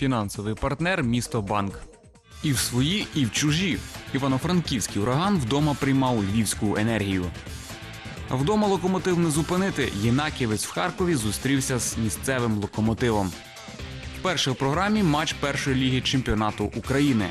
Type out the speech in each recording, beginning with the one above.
Фінансовий партнер місто Банк. І в свої, і в чужі. Івано-Франківський ураган вдома приймав львівську енергію. Вдома локомотив не зупинити. Єнаківець в Харкові зустрівся з місцевим локомотивом. Вперше в програмі матч першої ліги чемпіонату України.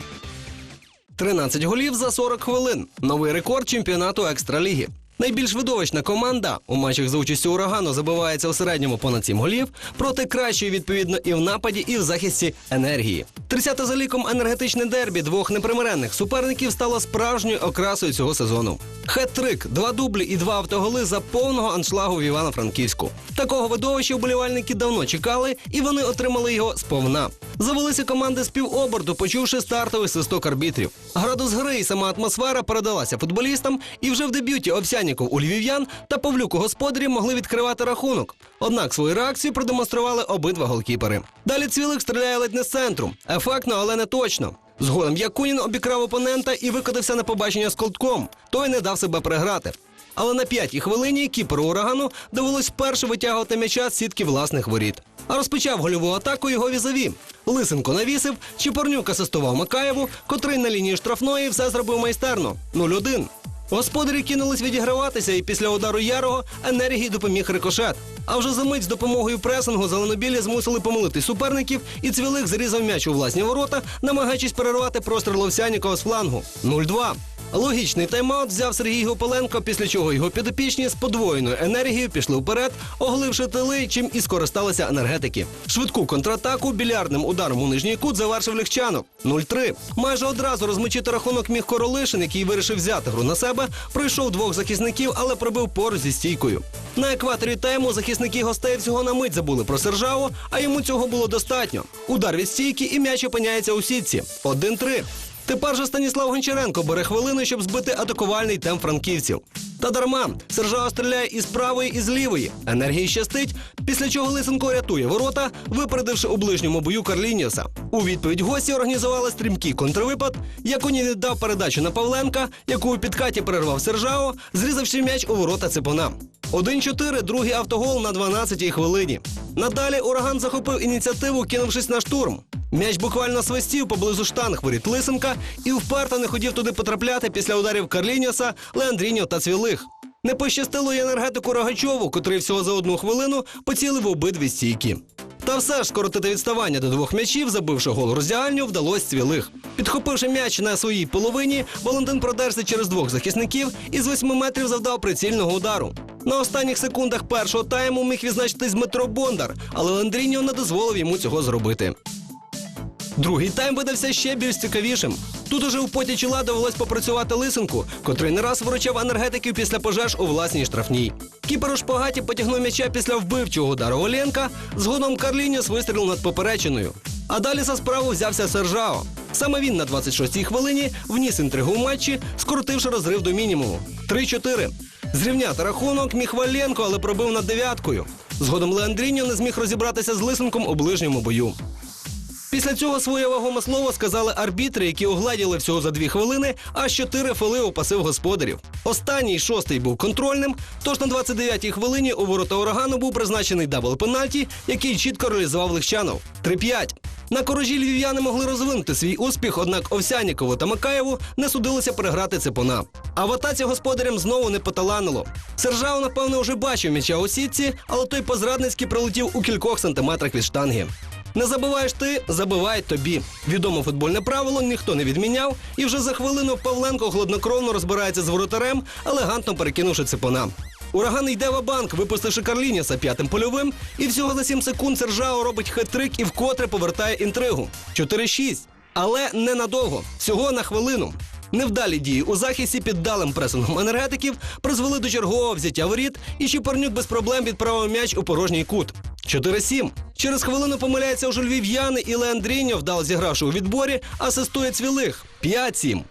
13 голів за 40 хвилин. Новий рекорд чемпіонату екстраліги. Найбільш видовищна команда у матчах за участю урагану забивається у середньому понад 7 голів, проти кращої відповідно і в нападі, і в захисті енергії. 30 за ліком енергетичне дербі двох непримиренних суперників стало справжньою окрасою цього сезону. Хет-трик, два дублі і два автоголи за повного аншлагу в Івано-Франківську. Такого видовища вболівальники давно чекали, і вони отримали його сповна. Завелися команди з півоборту, почувши стартовий свисток арбітрів. Градус гри і сама атмосфера передалася футболістам, і вже в дебюті Овсяніков у львів'ян та Павлюк у господарів могли відкривати рахунок. Однак свою реакцію продемонстрували обидва голкіпери. Далі цвілик стріляє ледь не з центру. Ефектно, але не точно. Згодом Якунін обікрав опонента і викотився на побачення з колтком. Той не дав себе переграти. Але на п'ятій хвилині кіперу урагану довелось вперше витягувати м'яча з сітки власних воріт. А розпочав гольову атаку його візаві. Лисенко навісив, Чіпорнюк асистував Макаєву, котрий на лінії штрафної все зробив майстерно 0-1. Господарі кинулись відіграватися, і після удару Ярого енергії допоміг рикошет. А вже за мить з допомогою пресингу зеленобілі змусили помилити суперників, і цвілих зарізав м'яч у власні ворота, намагаючись перервати простріл Ловсянікова з флангу 0-2. Логічний тайм-аут взяв Сергій Гопеленко, після чого його підопічні з подвоєною енергією пішли вперед, оголивши тили, чим і скористалися енергетики. Швидку контратаку білярдним ударом у нижній кут завершив Легчанов 0-3. Майже одразу розмочити рахунок міг Королишин, який вирішив взяти гру на себе, пройшов двох захисників, але пробив поруч зі стійкою. На екваторі тайму захисники гостей всього на мить забули про Сержаву, а йому цього було достатньо. Удар від стійки і м'яч опиняється у сітці. 1-3. Тепер же Станіслав Гончаренко бере хвилину, щоб збити атакувальний темп франківців. Та дарма Сержао стріляє і з правої, і з лівої. Енергії щастить, після чого Лисенко рятує ворота, випередивши у ближньому бою Карлініуса. У відповідь гості організували стрімкий контрвипад. Якуні віддав передачу на Павленка, яку у підкаті перервав Сержао, зрізавши м'яч у ворота Ципона. 1-4, другий автогол на 12-й хвилині. Надалі ураган захопив ініціативу, кинувшись на штурм. М'яч буквально свистів поблизу штанг воріт Лисенка і вперто не хотів туди потрапляти після ударів Карлініоса, Леандріньо та Цвілих. Не пощастило й енергетику Рогачову, котрий всього за одну хвилину поцілив обидві стійки. Та все ж скоротити відставання до двох м'ячів, забивши гол роздягальню, вдалося цвілих. Підхопивши м'яч на своїй половині, Валентин продерся через двох захисників і з восьми метрів завдав прицільного удару. На останніх секундах першого тайму міг відзначитись Дмитро Бондар, але Андріньо не дозволив йому цього зробити. Другий тайм видався ще більш цікавішим. Тут уже у поті чола довелось попрацювати лисенку, котрий не раз вручав енергетиків після пожеж у власній штрафній. Кіпер у шпагаті потягнув м'яча після вбивчого удару Оленка, згодом Карлініус вистрілив над поперечиною. А далі за справу взявся Сержао. Саме він на 26-й хвилині вніс інтригу в матчі, скоротивши розрив до мінімуму. 3-4. Зрівняти рахунок міг Валенко, але пробив над дев'яткою. Згодом Леандріньо не зміг розібратися з Лисенком у ближньому бою. Після цього своє вагоме слово сказали арбітри, які огладіли всього за дві хвилини, аж чотири фоли у пасив господарів. Останній шостий був контрольним. Тож на 29-й хвилині у ворота урагану був призначений дабл пенальті, який чітко реалізував Легчанов. 3-5. На корожі львів'яни могли розвинути свій успіх, однак Овсянікову та Макаєву не судилося переграти цепона. А в атаці господарям знову не поталанило. Сержав, напевно, вже бачив м'яча у сітці, але той позрадницьки прилетів у кількох сантиметрах від штанги. Не забиваєш ти, забивають тобі. Відоме футбольне правило ніхто не відміняв, і вже за хвилину Павленко хладнокровно розбирається з воротарем, елегантно перекинувши цепона. Ураган йде в банк, випустивши Карлініса п'ятим польовим, і всього за 7 секунд Сержао робить хет-трик і вкотре повертає інтригу. 4-6. Але ненадовго, всього на хвилину. Невдалі дії у захисті під далим пресингом енергетиків призвели до чергового взяття воріт, і Чіпорнюк без проблем відправив м'яч у порожній кут. 4-7. Через хвилину помиляється уже львів'яни, і Леандріньо, вдало зігравши у відборі, асистує цвілих. 5-7.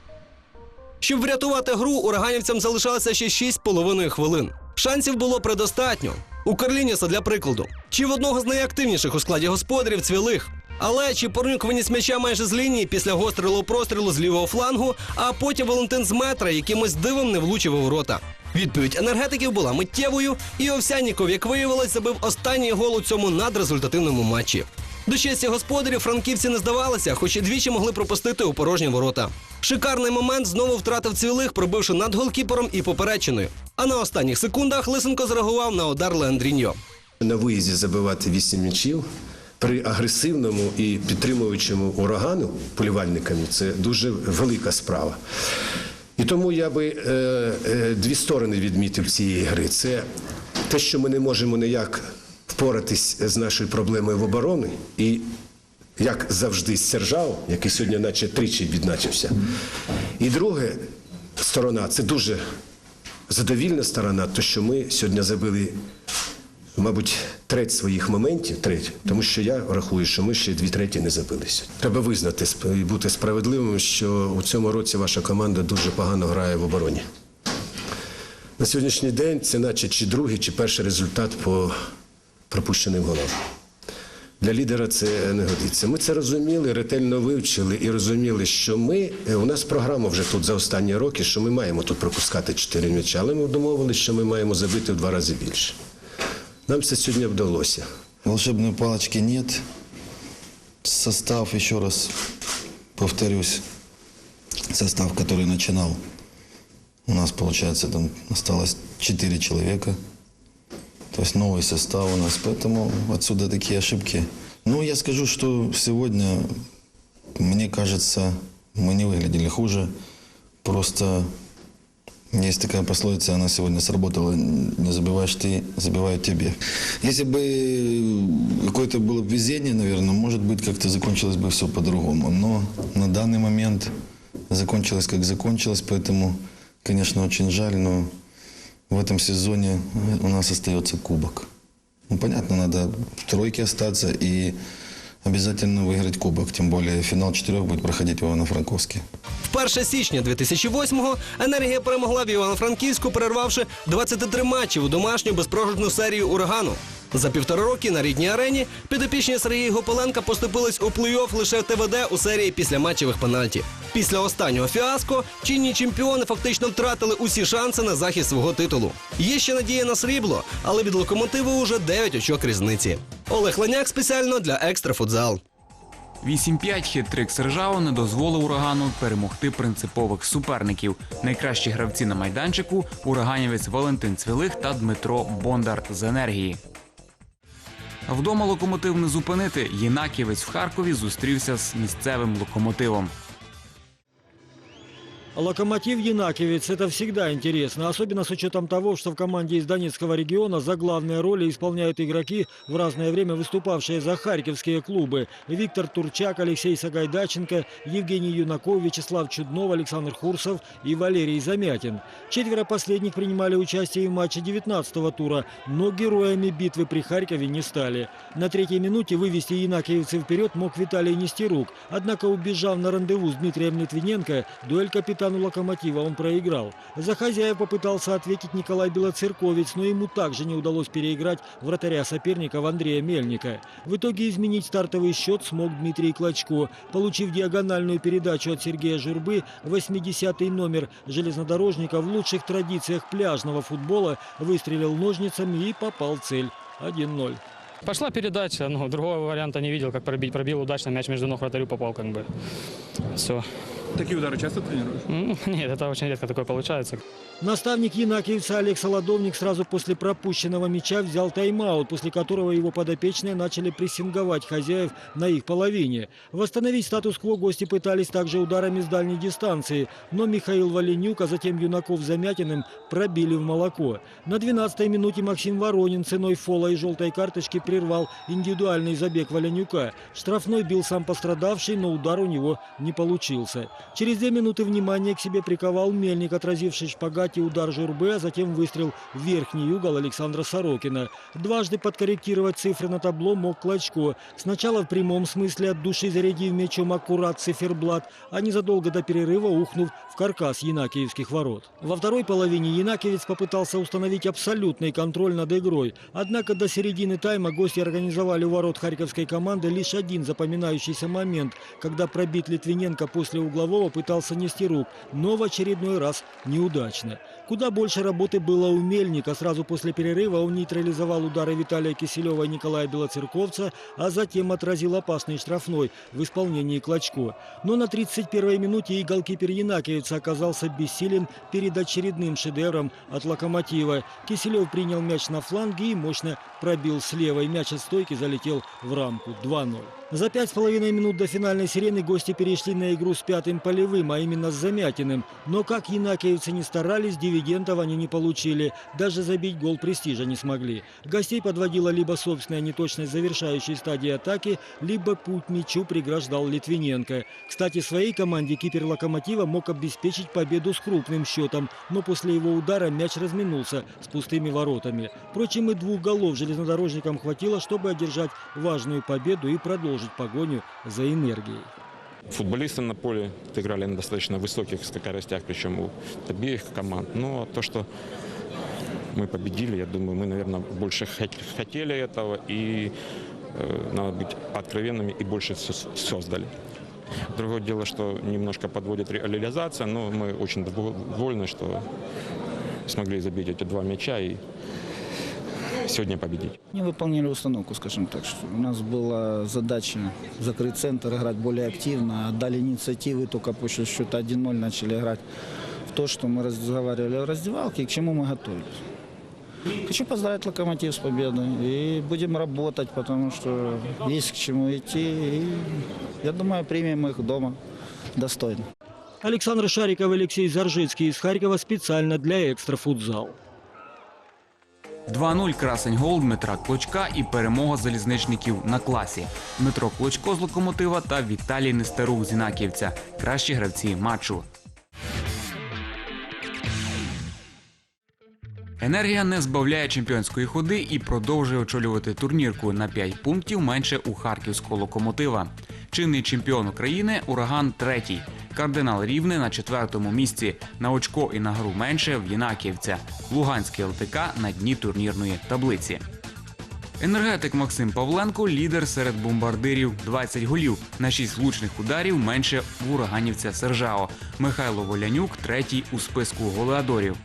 Щоб врятувати гру, ураганівцям залишалося ще 6,5 хвилин. Шансів було предостатньо. У Карлініса для прикладу. Чи в одного з найактивніших у складі господарів цвілих. Але Чіпорнюк виніс м'яча майже з лінії після гострого прострілу з лівого флангу, а потім Валентин з метра якимось дивом не влучив у ворота. Відповідь енергетиків була миттєвою, і Овсяніков, як виявилось, забив останній гол у цьому надрезультативному матчі. До щастя господарів франківці не здавалися, хоч і двічі могли пропустити у порожні ворота. Шикарний момент знову втратив цвілих, пробивши над голкіпером і поперечиною. А на останніх секундах Лисенко зреагував на удар Леандріньо. На виїзді забивати 8 м'ячів при агресивному і підтримуючому урагану полівальниками це дуже велика справа. І тому я би е, е, дві сторони відмітив цієї гри. Це те, що ми не можемо ніяк впоратись з нашою проблемою в обороні, і як завжди з Сержао, який сьогодні наче тричі відзначився. І друге сторона це дуже задовільна сторона, то що ми сьогодні забили мабуть, треть своїх моментів, треть, тому що я рахую, що ми ще дві треті не забилися. Треба визнати і бути справедливим, що у цьому році ваша команда дуже погано грає в обороні. На сьогоднішній день це наче чи другий, чи перший результат по пропущеним голам. Для лідера це не годиться. Ми це розуміли, ретельно вивчили і розуміли, що ми е, у нас програма вже тут за останні роки, що ми маємо тут пропускати 4 м'яча, але ми домовилися, що ми маємо забити в два рази більше. Нам це сьогодні вдалося. Волшебной палочки нет. Состав, еще раз повторюсь, состав, который начинал. У нас, получается, там осталось 4 человека. То есть новый состав у нас. Поэтому отсюда такие ошибки. Ну, я скажу, что сегодня, мне кажется, мы не выглядели хуже. Просто есть такая пословица, она сегодня сработала. Не забиваешь ты, забивают тебе. Если бы какое-то было бы везение, наверное, может быть, как-то закончилось бы все по-другому. Но на данный момент закончилось, как закончилось, поэтому, конечно, очень жаль, но в этом сезоне у нас остается кубок. Ну, понятно, надо в тройке остаться и обязательно выиграть кубок. Тем более финал четырех будет проходить в Івано-Франковске. В 1 січня 2008-го енергія перемогла в Івано-Франківську, перервавши 23 матчі у домашню безпрограшну серію урагану. За півтора роки на рідній арені підопічні Сергія Гопаленка поступились у плей-офф лише ТВД у серії після матчевих пенальті. Після останнього фіаско чинні чемпіони фактично втратили усі шанси на захист свого титулу. Є ще надія на срібло, але від локомотиву уже 9 очок різниці. Олег Леняк спеціально для екстра футзал. 8-5 хитрик Сержао не дозволив урагану перемогти принципових суперників. Найкращі гравці на майданчику ураганівець Валентин Цвілих та Дмитро Бондар з енергії. Вдома локомотив не зупинити. Єнаківець в Харкові зустрівся з місцевим локомотивом. Локомотив Янакиевец – это всегда интересно, особенно с учетом того, что в команде из Донецкого региона за главные роли исполняют игроки, в разное время выступавшие за харьковские клубы. Виктор Турчак, Алексей Сагайдаченко, Евгений Юнаков, Вячеслав Чуднов, Александр Хурсов и Валерий Замятин. Четверо последних принимали участие в матче 19-го тура, но героями битвы при Харькове не стали. На третьей минуте вывести янакиевцев вперед мог Виталий Нестерук, однако убежав на рандеву с Дмитрием Литвиненко, дуэль капитану «Локомотива» он проиграл. За хозяев попытался ответить Николай Белоцерковец, но ему также не удалось переиграть вратаря соперников Андрея Мельника. В итоге изменить стартовый счет смог Дмитрий Клочко, получив диагональную передачу от Сергея Журбы, 80-й номер железнодорожника в лучших традициях пляжного футбола выстрелил ножницами и попал в цель 1-0. Пошла передача, ну, другого варианта не видел, как пробить. Пробил удачно, мяч между ног вратарю попал, как бы. Все. Такие удары часто тренируешь? Нет, это очень редко такое получается. Наставник Янакиевца Олег Солодовник сразу после пропущенного мяча взял тайм-аут, после которого его подопечные начали прессинговать хозяев на их половине. Восстановить статус-кво гости пытались также ударами с дальней дистанции, но Михаил Валенюк, а затем Юнаков Замятиным пробили в молоко. На 12-й минуте Максим Воронин ценой фола и желтой карточки прервал индивидуальный забег Валенюка. Штрафной бил сам пострадавший, но удар у него не получился. Через две минуты внимание к себе приковал Мельник, отразивший в шпагате удар Журбе, а затем выстрел в верхний угол Александра Сорокина. Дважды подкорректировать цифры на табло мог Клочко. Сначала в прямом смысле от души зарядив мячом аккурат циферблат, а незадолго до перерыва ухнув в каркас янакиевских ворот. Во второй половине Янакиевец попытался установить абсолютный контроль над игрой. Однако до середины тайма гости организовали у ворот харьковской команды лишь один запоминающийся момент, когда пробить Литвиненко после углового пытался нести рук, но в очередной раз неудачно. Куда больше работы было у Мельника. Сразу после перерыва он нейтрализовал удары Виталия Киселева и Николая Белоцерковца, а затем отразил опасный штрафной в исполнении Клочко. Но на 31-й минуте и голкипер Янакиевца оказался бессилен перед очередным шедевром от «Локомотива». Киселев принял мяч на фланге и мощно пробил с левой. Мяч от стойки залетел в рамку 2-0. За пять с половиной минут до финальной сирены гости перешли на игру с пятым полевым, а именно с Замятиным. Но как янакиевцы не старались, дивидендов они не получили. Даже забить гол престижа не смогли. Гостей подводила либо собственная неточность завершающей стадии атаки, либо путь мячу преграждал Литвиненко. Кстати, своей команде кипер «Локомотива» мог обеспечить победу с крупным счетом, но после его удара мяч разминулся с пустыми воротами. Впрочем, и двух голов железнодорожникам хватило, чтобы одержать важную победу и продолжить погоню за энергией. Футболисты на поле играли на достаточно высоких скоростях, причем у обеих команд. Но то, что мы победили, я думаю, мы, наверное, больше хот- хотели этого и э, надо быть откровенными и больше создали. Другое дело, что немножко подводит реализация, но мы очень довольны, что смогли забить эти два мяча и сегодня победить. Не выполнили установку, скажем так. Что у нас была задача закрыть центр, играть более активно. Отдали инициативы, только после счета 1-0 начали играть в то, что мы разговаривали в раздевалке и к чему мы готовились. Хочу поздравить «Локомотив» с победой. И будем работать, потому что есть к чему идти. И я думаю, примем их дома достойно. Александр Шариков и Алексей Заржицкий из Харькова специально для «Экстрафутзал». 2-0 красень гол Дмитра Клочка і перемога залізничників на класі. Дмитро Клочко з локомотива та Віталій Нестерук з Інаківця. Кращі гравці матчу. Енергія не збавляє чемпіонської ходи і продовжує очолювати турнірку на 5 пунктів менше у харківського локомотива. Чинний чемпіон України ураган третій. Кардинал Рівне на четвертому місці. На очко і на гру менше в Єнаківця. Луганський ЛТК на дні турнірної таблиці. Енергетик Максим Павленко лідер серед бомбардирів 20 голів. На 6 влучних ударів менше в ураганівця Сержао. Михайло Волянюк третій у списку голеадорів.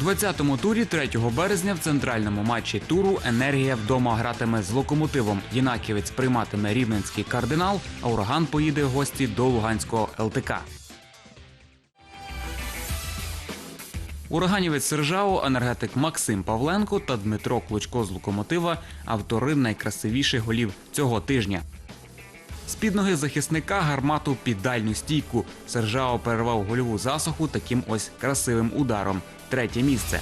У 20-му турі 3 березня в центральному матчі туру Енергія вдома гратиме з локомотивом. Єнаківець прийматиме рівненський кардинал, а ураган поїде в гості до Луганського ЛТК. Ураганівець Сержао, енергетик Максим Павленко та Дмитро Клочко з локомотива автори найкрасивіших голів цього тижня. З під ноги захисника гармату під дальню стійку. Сержао перервав гольову засуху таким ось красивим ударом. Третє місце.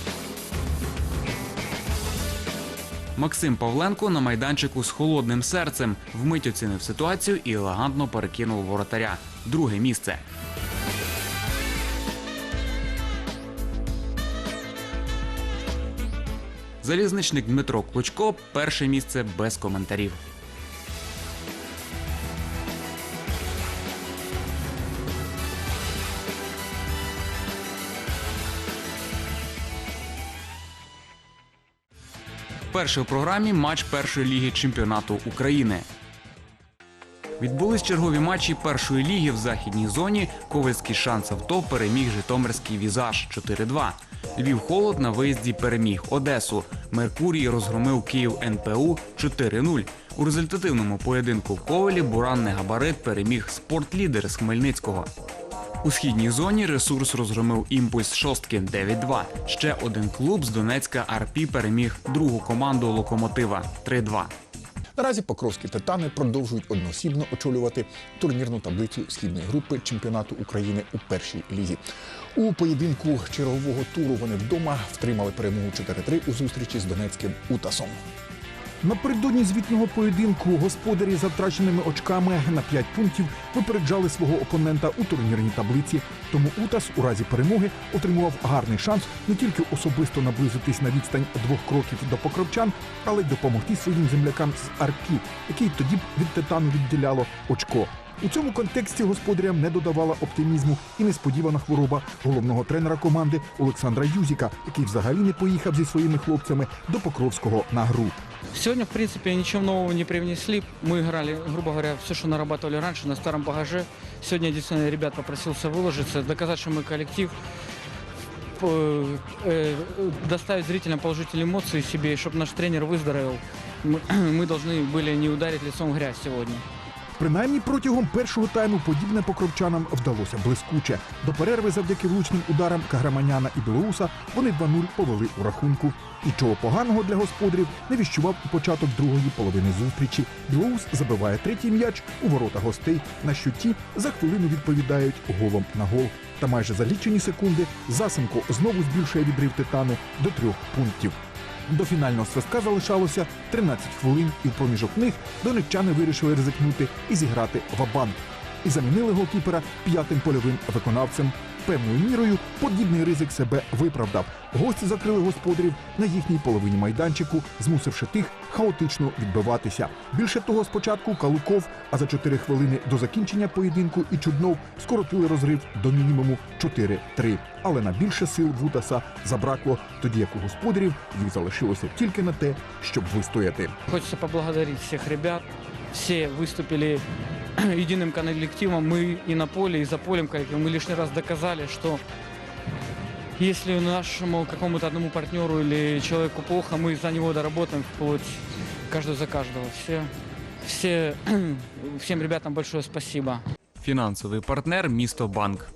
Максим Павленко на майданчику з холодним серцем вмить оцінив ситуацію і елегантно перекинув воротаря. Друге місце. Залізничник Дмитро Клочко перше місце без коментарів. Перший в програмі матч першої ліги чемпіонату України. Відбулись чергові матчі першої ліги в західній зоні. Ковальський шанс авто переміг Житомирський візаж 4-2. Львів холод на виїзді переміг Одесу. Меркурій розгромив Київ НПУ 4-0. У результативному поєдинку в Ковалі буранний габарит переміг спортлідер з Хмельницького. У східній зоні ресурс розгромив імпульс шостки 9-2. Ще один клуб з Донецька Арпі переміг другу команду локомотива 3-2. Наразі покровські титани продовжують одноосібно очолювати турнірну таблицю східної групи чемпіонату України у першій лізі. У поєдинку чергового туру вони вдома втримали перемогу 4-3 у зустрічі з донецьким Утасом. Напередодні звітного поєдинку господарі за втраченими очками на 5 пунктів випереджали свого опонента у турнірній таблиці. Тому Утас у разі перемоги отримував гарний шанс не тільки особисто наблизитись на відстань двох кроків до покровчан, але й допомогти своїм землякам з Арпі, який тоді б від титану відділяло очко. У цьому контексті господарям не додавала оптимізму і несподівана хвороба головного тренера команди Олександра Юзіка, який взагалі не поїхав зі своїми хлопцями до Покровського на гру. Сегодня, в принципе, ничего нового не привнесли. Мы играли, грубо говоря, все, что нарабатывали раньше, на старом багаже. Сегодня единственный ребят попросился выложиться, доказать, что мы коллектив. э, э, доставить зрителям положительные эмоции себе, чтобы наш тренер выздоровел. Мы, мы должны были не ударить лицом в грязь сегодня. Принаймні протягом першого тайму подібне покровчанам вдалося блискуче. До перерви завдяки влучним ударам Каграманяна і Білоуса вони 2-0 повели у рахунку. Нічого поганого для господарів не віщував і початок другої половини зустрічі. Білоус забиває третій м'яч у ворота гостей, на що ті за хвилину відповідають голом на гол. Та майже за лічені секунди Засенко знову збільшує відрив титану до трьох пунктів. До фінального свистка залишалося 13 хвилин, і в проміжок них донеччани вирішили ризикнути і зіграти вабан. І замінили голкіпера п'ятим польовим виконавцем. Певною мірою подібний ризик себе виправдав. Гості закрили господарів на їхній половині майданчику, змусивши тих хаотично відбиватися. Більше того, спочатку Калуков, а за 4 хвилини до закінчення поєдинку і Чуднов скоротили розрив до мінімуму 4-3. Але на більше сил Вутаса забракло, тоді як у господарів їх залишилося тільки на те, щоб вистояти. Хочется поблагодарить всех ребят. Все выступили единым коллективом. Мы и на поле, и за полем коллективом. Мы лишний раз доказали, что если нашему какому-то одному партнеру или человеку плохо, мы за него доработаем вплоть каждый за каждого. Все, все, всем ребятам большое спасибо. Фінансовий партнер місто Банк.